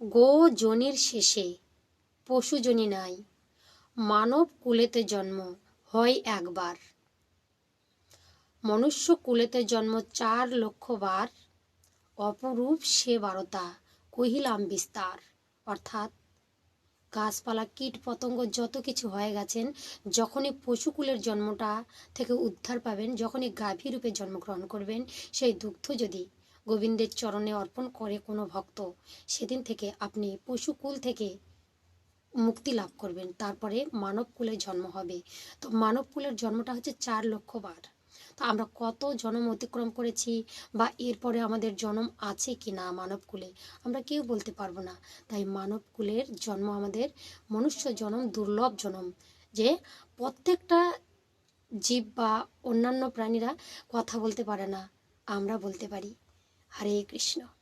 গো জনির শেষে, পশু জনি নাই, মানব কুলেতে জন্ম হয় একবার। মনুষ্য কুলেতে জন্ম চার লক্ষ বার, অপরূপ সে বারতা কহিলাম বিস্তার। অর্থাৎ গাছপালা, কীট পতঙ্গ যত কিছু হয়ে গেছেন, যখনই পশুকুলের জন্মটা থেকে উদ্ধার পাবেন, যখনই গাভী রূপে জন্মগ্রহণ করবেন, সেই দুগ্ধ যদি গোবিন্দের চরণে অর্পণ করে কোনো ভক্ত সেদিন থেকে আপনি পশুকুল থেকে মুক্তি লাভ করবেন। তারপরে মানবকুলের জন্ম হবে। তো মানবকুলের জন্মটা হচ্ছে চার লক্ষ বার। তো আমরা কত জন্ম অতিক্রম করেছি বা এরপরে আমাদের জন্ম আছে কি না মানবকুলে আমরা কেউ বলতে পারব না। তাই মানবকুলের জন্ম আমাদের মনুষ্য জন্ম, দুর্লভ জন্ম। যে প্রত্যেকটা জীব বা অন্যান্য প্রাণীরা কথা বলতে পারে না, আমরা বলতে পারি। ハレイクリシナ。